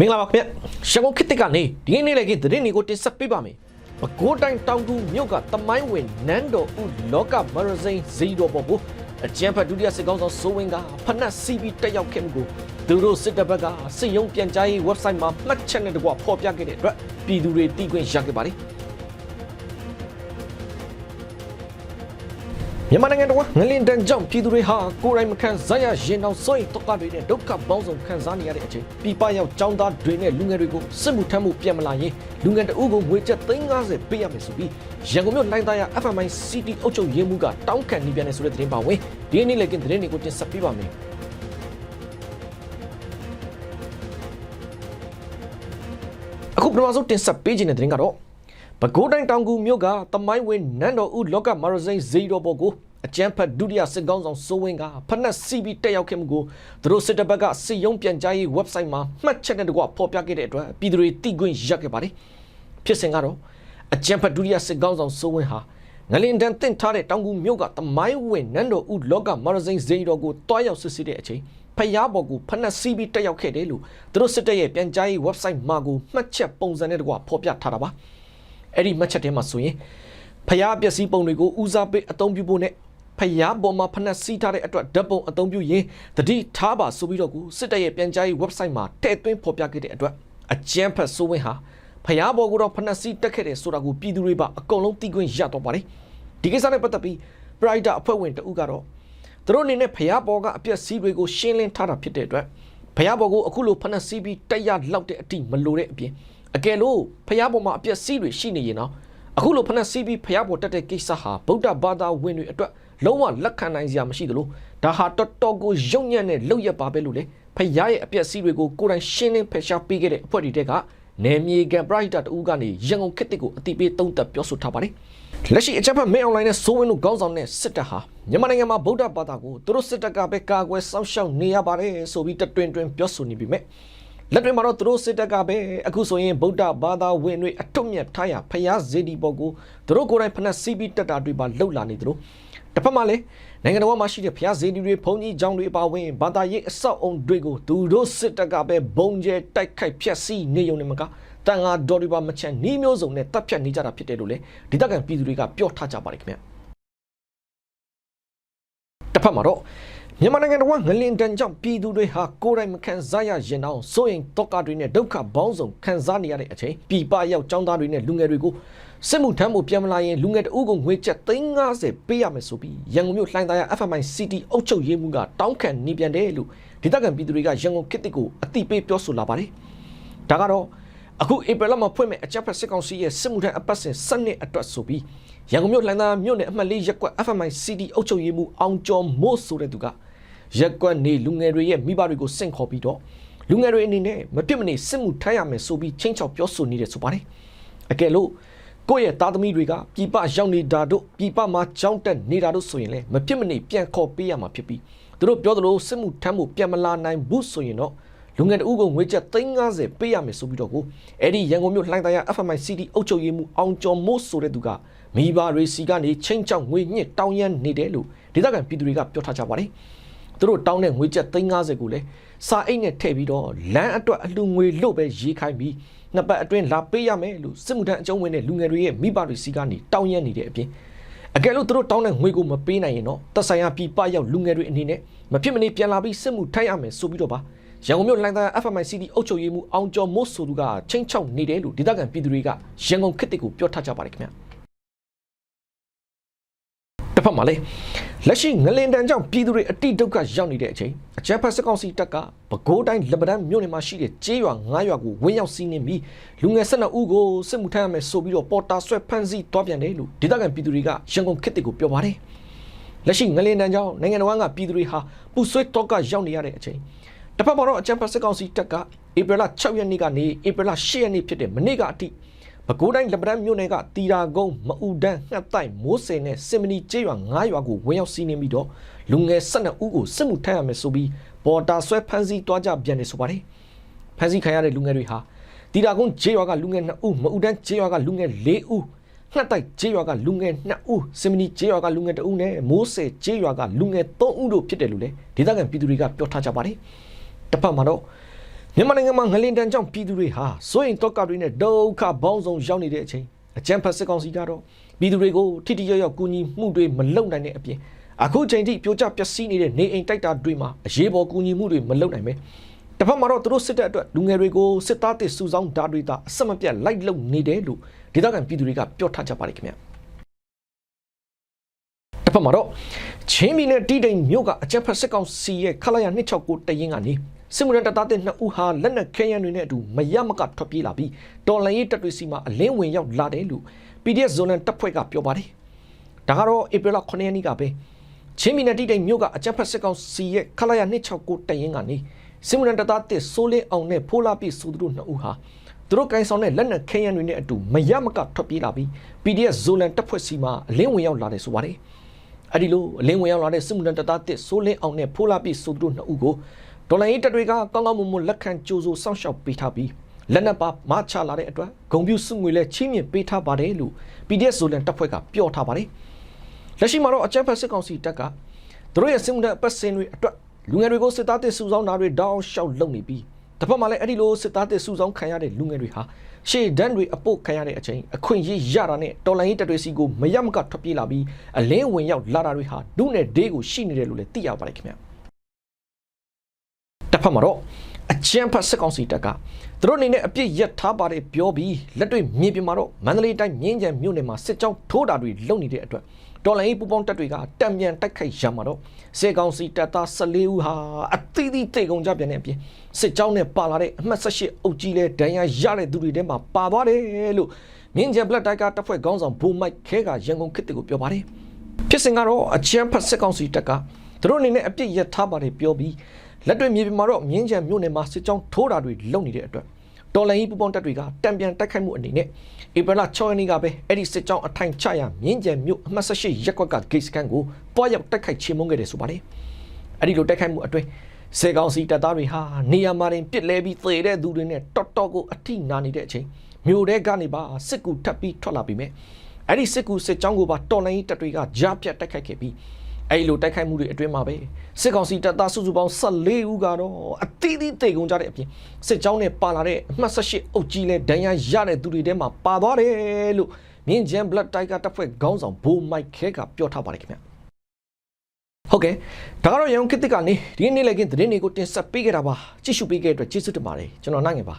မင်္ဂလာပါခင်ဗျရှကုံခစ်တစ်ကနေဒီနေ့နေ့လည်းကသတင်းတွေကိုတင်ဆက်ပေးပါမယ်။ပဲခူးတိုင်းတောင်ကူမြို့ကတမိုင်းဝင်နန်းတော်ဦးလောကမရစိန်ဇီတော်ပေါ်ကိုအကြံဖတ်ဒုတိယစစ်ကောင်းဆောင်စိုးဝင်းကဖနက်စီဘီတက်ရောက်ခဲ့မှုကိုသူတို့စစ်တပ်ဘက်ကစစ်ရုံးပြန်ကြားရေး website မှာမှတ်ချက်နဲ့တကွဖော်ပြခဲ့တဲ့အတွက်ပြည်သူတွေတီးခွင့်ရခဲ့ပါတယ်။ မြန်မာနိုင်ငံတော်ငလင်တန်ကြောင့်ပြည်သူတွေဟာကိုယ်တိုင်မခံစားရရင်တော့စိုးရိမ်တော့တွေနဲ့ဒုက္ခပေါင်းစုံခံစားနေရတဲ့အချိန်ပြပရောက်ចောင်းသားတွေနဲ့လူငယ်တွေကိုစစ်မှုထမ်းမှုပြန်မလာရင်လူငယ်တအုပ်ကိုငွေကျပ်350ပေးရမယ်ဆိုပြီးရန်ကုန်မြို့လိုင်းသားရ FMI City အုပ်ချုပ်ရေးမှုကတောင်းခံနေပြန်နေဆိုတဲ့သတင်းပါဝင်ဒီနေ့လည်းကသတင်းတွေကိုတင်ဆက်ပေးပါမယ်အခုပထမဆုံးတင်ဆက်ပေးခြင်းတဲ့သတင်းကတော့ ပဲခူးတိုင်းတောင်ကူမြို့ကတမိုင်းဝင်နန်းတော်ဦးလောကမာရစိန်ဇီတော်ပေါ်ကိုအကျန်းဖတ်ဒုတိယစစ်ကောင်းဆောင်စိုးဝင်းကဖနက်စီဘီတက်ရောက်ခဲ့မှုကိုသူတို့စစ်တပ်ဘက်ကစစ်ရုံးပြန်ကြားရေး website မှာမှတ်ချက်နဲ့တကွဖော်ပြခဲ့တဲ့အတွက်ပြည်သူတွေတိကွင်းရခဲ့ပါတယ်ဖြစ်စဉ်ကတော့အကျန်းဖတ်ဒုတိယစစ်ကောင်းဆောင်စိုးဝင်းဟာငလင်တန်တင့်ထားတဲ့တောင်ကူမြို့ကတမိုင်းဝင်နန်းတော်ဦးလောကမာရစိန်ဇီတော်ကိုတွားရောက်စစ်ဆေးတဲ့အချိန်ဖျားပေါ်ကိုဖနက်စီဘီတက်ရောက်ခဲ့တယ်လို့သူတို့စစ်တပ်ရဲ့ပြန်ကြားရေး website မှာကိုမှတ်ချက်ပုံစံနဲ့တကွဖော်ပြထားတာပါ အဲ့ဒီမှတ်ချက်ထဲမှာဆိုရင်ဖျားပျက်စီးပုံတွေကိုဦးစားပေးအသုံးပြုဖို့နဲ့ဖျားပေါ်မှာဖနက်စီးထားတဲ့အတွက်ဓာတ်ပုံအသုံးပြုရင်တတိထားပါဆိုပြီးတော့ကိုစစ်တပ်ရဲ့ပြန်ကြားရေး website မှာထည့်သွင်းဖော်ပြခဲ့တဲ့အတွက်အကျန်းဖတ်ဆိုးဝင်းဟာဖျားပေါ်ကတော့ဖနက်စီးတက်ခဲ့တယ်ဆိုတာကိုပြည်သူတွေပါအကုန်လုံးသိခွင့်ရတော့ပါတယ်ဒီကိစ္စနဲ့ပတ်သက်ပြီး Pride အဖွဲ့ဝင်တဦးကတော့သူတို့အနေနဲ့ဖျားပေါ်ကအပျက်စီးတွေကိုရှင်းလင်းထားတာဖြစ်တဲ့အတွက်ဖျားပေါ်ကိုအခုလိုဖနက်စီးပြီးတက်ရလောက်တဲ့အထိမလိုတဲ့အပြင် အကယ်လို့ဖျားပေါ်မှာအပျက်စီးတွေရှိနေရင်တော့အခုလိုဖနက်စီးပြီးဖျားပေါ်တက်တဲ့ကိစ္စဟာဗုဒ္ဓဘာသာဝင်တွေအတွက်လုံးဝလက်ခံနိုင်စရာမရှိသလိုဒါဟာတော်တော်ကိုယုံညံ့တဲ့လောက်ရပါပဲလို့လေဖျားရဲ့အပျက်စီးတွေကိုကိုယ်တိုင်ရှင်းလင်းဖယ်ရှားပေးခဲ့တဲ့အဖွဲ့တွေတက်ကနေမြေကန်ပရိုက်တာတူကနေရန်ကုန်ခေတ်တစ်ကိုအတိပေးသုံးသပ်ပြောဆိုထားပါတယ်လက်ရှိအချက်ဖက်မင်းအွန်လိုင်းနဲ့စိုးဝင်းတို့ခေါင်းဆောင်တဲ့စစ်တပ်ဟာမြန်မာနိုင်ငံမှာဗုဒ္ဓဘာသာကိုသူတို့စစ်တပ်ကပဲကာကွယ်စောင့်ရှောက်နေရပါတယ်ဆိုပြီးတတွင်တွင်ပြောဆိုနေပြီမဲ့ လက်တွေမှာတော့သူတို့စစ်တပ်ကပဲအခုဆိုရင်ဗုဒ္ဓဘာသာဝင်တွေအထွတ်မြတ်ထားရဖျားဇေဒီပေါ်ကိုသူတို့ကိုယ်တိုင်ဖနက်စီးပြီးတက်တာတွေပါလှုပ်လာနေသလိုတစ်ဖက်မှာလည်းနိုင်ငံတော်မှာရှိတဲ့ဖျားဇေဒီတွေဘုံကြီးကျောင်းတွေပါဝင်ဘာသာရေးအဆောက်အုံတွေကိုသူတို့စစ်တပ်ကပဲဘုံကျဲတိုက်ခိုက်ဖျက်ဆီးနေုံနဲ့မကတန်ဃာတော်တွေပါမချန်နှီးမျိုးစုံနဲ့တပ်ဖြတ်နေကြတာဖြစ်တယ်လို့လေဒေသခံပြည်သူတွေကပြောထားကြပါတယ်ခင်ဗျတစ်ဖက်မှာတော့ မြန်မာနိုင်ငံတော်ကငလင်တန်ကြောင့်ပြည်သူတွေဟာကိုယ်တိုင်မခံစားရရင်တောင်စိုးရင်တောကတွေနဲ့ဒုက္ခပေါင်းစုံခံစားနေရတဲ့အချိန်ပြည်ပရောက်ចောင်းသားတွေနဲ့လူငယ်တွေကိုစစ်မှုထမ်းမှုပြန်မလာရင်လူငယ်တအုပ်ကိုငွေကျပ်350ပေးရမယ်ဆိုပြီးရန်ကုန်မြို့လှိုင်းသားရ FMI City အုပ်ချုပ်ရေးမှူးကတောင်းခံနေပြန်တယ်လို့ဒေသခံပြည်သူတွေကရန်ကုန်ခေတ်တစ်ကိုအတိပေးပြောဆိုလာပါတယ်ဒါကတော့အခုဧပြီလမှာဖွင့်မဲ့အကြက်ဖက်စစ်ကောင်စီရဲ့စစ်မှုထမ်းအပတ်စဉ်စနစ်အတွက်ဆိုပြီးရန်ကုန်မြို့လှိုင်းသားမြို့နယ်အမှတ်၄ရပ်ကွက် FMI City အုပ်ချုပ်ရေးမှူးအောင်ကျော်မို့ဆိုတဲ့သူက ရက်ကွက်နေလူငယ်တွေရဲ့မိဘတွေကိုစင့်ခေါ်ပြီးတော့လူငယ်တွေအနေနဲ့မပြစ်မနေစစ်မှုထမ်းရမယ်ဆိုပြီးချင်းချောက်ပြောဆိုနေတယ်ဆိုပါတယ်အကယ်လို့ကိုယ့်ရဲ့သားသမီးတွေကပြည်ပရောက်နေတာတို့ပြည်ပမှာကြောင်းတက်နေတာတို့ဆိုရင်လည်းမပြစ်မနေပြန်ခေါ်ပေးရမှာဖြစ်ပြီးသူတို့ပြောသလိုစစ်မှုထမ်းမှုပြန်မလာနိုင်ဘူးဆိုရင်တော့လူငယ်တအုပ်ကငွေကျပ်350ပေးရမယ်ဆိုပြီးတော့ကိုအဲ့ဒီရန်ကုန်မြို့လှိုင်းသားရ FMI City အုပ်ချုပ်ရေးမှူးအောင်ကျော်မို့ဆိုတဲ့သူကမိဘတွေစီကနေချင်းချောက်ငွေညစ်တောင်းရမ်းနေတယ်လို့ဒေသခံပြည်သူတွေကပြောထားကြပါတယ် သူတို့တောင်းတဲ့ငွေကျပ်350ကိုလည်းစာအိတ်နဲ့ထည့်ပြီးတော့လမ်းအတွက်အလှငွေလို့ပဲရေးခိုင်းပြီးနှစ်ပတ်အတွင်းလာပေးရမယ်လို့စစ်မှုထမ်းအကျုံးဝင်တဲ့လူငယ်တွေရဲ့မိဘတွေစီကနေတောင်းရမ်းနေတဲ့အပြင်အကယ်လို့သူတို့တောင်းတဲ့ငွေကိုမပေးနိုင်ရင်တော့တက်ဆိုင်ရာပြည်ပရောက်လူငယ်တွေအနေနဲ့မဖြစ်မနေပြန်လာပြီးစစ်မှုထိုက်ရမယ်ဆိုပြီးတော့ပါရန်ကုန်မြို့လိုင်းသား FMI City အုပ်ချုပ်ရေးမှူးအောင်ကျော်မို့ဆိုသူကချင်းချောက်နေတယ်လို့ဒေသခံပြည်သူတွေကရန်ကုန်ခေတ်တစ်ကိုပြောထားကြပါတယ်ခင်ဗျာတစ်ဖက်မှာလည်း လက်ရှိငလင်တန်ကြောင့်ပြည်သူတွေအတိဒုက္ခရောက်နေတဲ့အချိန်အကြမ်းဖက်စစ်ကောင်စီတပ်ကပဲခူးတိုင်းလက်ပတန်းမြို့နယ်မှာရှိတဲ့ကျေးရွာ၅ရွာကိုဝင်းရောက်စီးနှင်းပြီးလူငယ်၁၂ဦးကိုစစ်မှုထမ်းရမယ်ဆိုပြီးတော့ပေါ်တာဆွဲဖမ်းဆီးသွားပြန်တယ်လို့ဒေသခံပြည်သူတွေကရန်ကုန်ခေတ်တစ်ကိုပြောပါတယ်လက်ရှိငလင်တန်ကြောင့်နိုင်ငံတော်ကပြည်သူတွေဟာပူဆွေးတော့ကရောက်နေရတဲ့အချိန်တစ်ဖက်မှာတော့အကြမ်းဖက်စစ်ကောင်စီတပ်ကဧပြီလ6ရက်နေ့ကနေဧပြီလ10ရက်နေ့ဖြစ်တဲ့မနေ့ကအထိ ပဲခူးတိုင်းလက်ပတန်းမြို့နယ်ကတီရာကုန်းမအူဒန်းငှက်တိုက်မိုးစင်နဲ့စင်မနီကျေးရွာ9ရွာကိုဝင်ရောက်စီးနှင်းပြီးတော့လူငယ်12ဦးကိုစစ်မှုထမ်းရမယ်ဆိုပြီးပေါ်တာဆွဲဖမ်းဆီးသွားကြပြန်နေဆိုပါတယ်ဖမ်းဆီးခံရတဲ့လူငယ်တွေဟာတီရာကုန်းကျေးရွာကလူငယ်2ဦးမအူဒန်းကျေးရွာကလူငယ်4ဦးငှက်တိုက်ကျေးရွာကလူငယ်2ဦးစင်မနီကျေးရွာကလူငယ်2ဦးနဲ့မိုးဆယ်ကျေးရွာကလူငယ်3ဦးတို့ဖြစ်တယ်လို့လေဒေသခံပြည်သူတွေကပြောထားကြပါတယ်တစ်ဖက်မှာတော့င မြန်မာနိုင်ငံမှာငလင်တန်းကြောင့်ပြည်သူတွေဟာစိုးရင်တော့ကတွေနဲ့ဒုက္ခပေါင်းစုံရောက်နေတဲ့အချိန်အကြံဖတ်စစ်ကောင်စီကတော့ပြည်သူတွေကိုထိထိရောက်ရောက်ကူညီမှုတွေမလုပ်နိုင်တဲ့အပြင်အခုချိန်ထိပြိုကျပျက်စီးနေတဲ့နေအိမ်တိုက်တာတွေမှာအရေးပေါ်ကူညီမှုတွေမလုပ်နိုင်ပဲတစ်ဖက်မှာတော့သူတို့စစ်တပ်အတွက်လူငယ်တွေကိုစစ်သားတစ်စုဆောင်းဓာတ်တွေသာအဆက်မပြတ်လိုက်လုံနေတယ်လို့ဒေသခံပြည်သူတွေကပြောထားကြပါတယ်ခင်ဗျာတစ်ဖက်မှာတော့ချင်းပြည်နယ်တီးတိန်မြို့ကအကြက်ဖက်စစ်ကောင်စီရဲ့ခလာရ269တရင်ကနေ စစ်မှုရန်တပ်သားတဲ့နှစ်ဦးဟာလက်နက်ခဲယမ်းတွေနဲ့အတူမရမကထွက်ပြေးလာပြီးတော်လန်ရေးတပ်တွေစီမှာအလင်းဝင်ရောက်လာတယ်လို့ PDF ဇွန်နန်တပ်ဖွဲ့ကပြောပါတယ်။ဒါကတော့ဧပြီလ9ရက်နေ့ကပဲချင်းပြည်နယ်တီးတိန်မြို့ကအကြက်ဖက်စစ်ကောင်စီရဲ့ခလာရ269တရင်ကနေစစ်မှုရန်တပ်သားတဲ့စိုးလင်းအောင်နဲ့ဖိုးလာပြည့်စုသူတို့နှစ်ဦးဟာသူတို့ကိုင်းဆောင်တဲ့လက်နက်ခဲယမ်းတွေနဲ့အတူမရမကထွက်ပြေးလာပြီး PDF ဇိုလန်တပ်ဖွဲ့စီမှာအလင်းဝင်ရောက်လာတယ်ဆိုပါတယ်။အဲ့ဒီလိုအလင်းဝင်ရောက်လာတဲ့စစ်မှုထမ်းတပ်သားတစ်စိုးလင်းအောင်နဲ့ဖိုးလာပြည့်ဆိုသူတို့နှစ်ဦးကို ဒေါ်လာရေးတပ်တွေကကောင်းကောင်းမွန်မွန်လက်ခံကြိုးစိုးစောင့်ရှောက်ပေးထားပြီးလက်နက်ပါမချလာတဲ့အတွက်ဂုံပြူစုငွေလဲချင်းမြင့်ပေးထားပါတယ်လို့ PDF ဇိုလန်တပ်ဖွဲ့ကပြောထားပါတယ်။လက်ရှိမှာတော့အကြမ်းဖက်စစ်ကောင်စီတပ်ကသူတို့ရဲ့စစ်မှုထမ်းအပတ်စဉ်တွေအတွက်လူငယ်တွေကိုစစ်သားတစ်စုဆောင်းတာတွေတောင်းလျှောက်လုပ်နေပြီးတစ်ဖက်မှာလည်းအဲ့ဒီလိုစစ်သားတစ်စုဆောင်းခံရတဲ့လူငယ်တွေဟာရှေ့ဒန်းတွေအပုတ်ခံရတဲ့အချိန်အခွင့်အရေးရတာနဲ့တော်လိုင်းရေးတပ်တွေစီကိုမရမကထွက်ပြေးလာပြီးအလင်းဝင်ရောက်လာတာတွေဟာဒုနဲ့ဒေးကိုရှိနေတယ်လို့လည်းသိရပါတယ်ခင်ဗျာတစ်ဖ က်မှာတော့အချမ်းဖတ်စစ်ကောင်စီတပ်ကသူတို့အနေနဲ့အပြစ်ရက်ထားပါတယ်ပြောပြီးလက်တွေ့မြေပြင်မှာတော့မန္တလေးတိုင်းမြင်းကြံမြို့နယ်မှာစစ်ကြောင်းထိုးတာတွေလုပ်နေတဲ့အတွက်တော်လိုင်းပူပေါင်းတပ်တွေကတံပြန်တိုက်ခိုက်ရမှာတော့စေကောင်စီတပ်သား14ဦးဟာအသီးသီးတိတ်ကုန်ကြပြန်တဲ့အပြင်စစ်ကြောင်းနဲ့ပါလာတဲ့အမှတ်18အုပ်ကြီးလဲဒဏ်ရာရတဲ့သူတွေထဲမှာပါသွားတယ်လို့မြင်းကြံဘလက်တိုက်ကတပ်ဖွဲ့ခေါင်းဆောင်ဘူမိုက်ခဲကရန်ကုန်ခေတ်ကိုပြောပါတယ်ဖြစ်စဉ်ကတော့အချမ်းဖတ်စစ်ကောင်စီတပ်ကသူတို့အနေနဲ့အပြစ်ရက်ထားပါတယ်ပြောပြီး လက်တွေ့မြေပြင်မှာတော့မြင်းကြံမြို့နယ်မှာစစ်ကြောင်းထိုးတာတွေလုပ်နေတဲ့အတွက်တော်လိုင်းပူပေါင်းတပ်တွေကတံပြန်တိုက်ခိုက်မှုအနေနဲ့ဧပြီလ6ရက်နေ့ကပဲအဲ့ဒီစစ်ကြောင်းအထိုင်ချရမြင်းကြံမြို့အမှတ်18ရက်ကွက်ကဂိတ်စကန်ကိုတွားရောက်တိုက်ခိုက်ချေမှုန်းခဲ့တယ်ဆိုပါတယ်အဲ့ဒီလိုတိုက်ခိုက်မှုအတွင်းစေကောင်စီတပ်သားတွေဟာနေရာမှာတင်ပစ်လဲပြီးသေတဲ့သူတွေနဲ့တော်တော်ကိုအထိနာနေတဲ့အချိန်မြို့ထဲကနေပါစစ်ကူထပ်ပြီးထွက်လာပြီးမြဲအဲ့ဒီစစ်ကူစစ်ကြောင်းကိုပါတော်လိုင်းတပ်တွေကကြားပြတ်တိုက်ခိုက်ခဲ့ပြီး အဲ့လိုတိုက်ခိုက်မှုတွေအတွင်းမှာပဲစစ်ကောင်စီတပ်သားစုစုပေါင်း14ဦးကတော့အသီးသီးတေကုန်ကြတဲ့အပြင်စစ်ကြောင်းနဲ့ပါလာတဲ့အမှတ်18အုပ်ကြီးလဲဒဏ်ရာရတဲ့သူတွေထဲမှာပါသွားတယ်လို့မြင်းကျန်း Blood Tiger တပ်ဖွဲ့ခေါင်းဆောင်ဘိုးမိုက်ခဲကပြောထားပါတယ်ခင်ဗျဟုတ်ကဲ့ဒါကတော့ရန်ကုန်ခေတ်ကနေဒီနေ့လည်းကင်းသတင်းတွေကိုတင်ဆက်ပေးခဲ့တာပါကြည့်ရှုပေးခဲ့တဲ့အတွက်ကျေးဇူးတင်ပါတယ်ကျွန်တော်နိုင်ငယ်ပါ